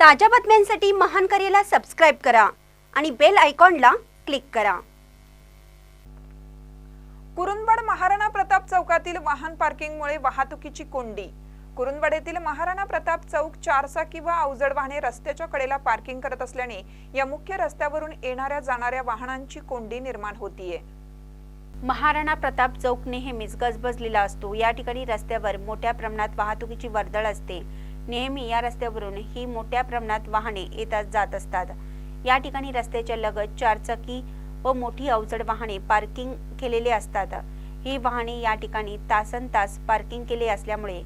ताज्या बातम्यांसाठी महान करेला सबस्क्राईब करा आणि बेल आयकॉनला क्लिक करा. कुरुंदवाड महाराणा प्रताप चौकातील वाहन पार्किंगमुळे वाहतुकीची कोंडी. कुरुंदवाड येथील महाराणा प्रताप चौक चारचाकी व अवजड वाहने रस्त्याच्या कडेला पार्किंग करत असल्याने या मुख्य रस्त्यावरून येणाऱ्या जाणाऱ्या वाहनांची कोंडी निर्माण होतीये. महाराणा प्रताप चौक नेहमीच गजबजलेला असतो. या ठिकाणी रस्त्यावर मोठ्या प्रमाणात वाहतुकीची वर्दळ असते. नेहमी या रस्त्यावरून ही मोठ्या प्रमाणात वाहने येतात जात असतात. या ठिकाणी रस्त्याच्या लगत चारचाकी व मोठी अवजड वाहने पार्किंग केलेले असतात. ही वाहने या ठिकाणी तासन तास पार्किंग केले असल्यामुळे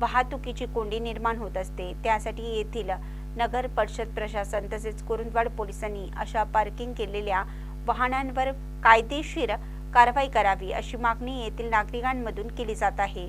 वाहतुकीची कोंडी निर्माण होत असते. त्यासाठी येथील नगर परिषद प्रशासन तसेच कुरुंदवाड पोलिसांनी अशा पार्किंग केलेल्या वाहनांवर कायदेशीर कारवाई करावी अशी मागणी येथील नागरिकांमधून केली जात आहे.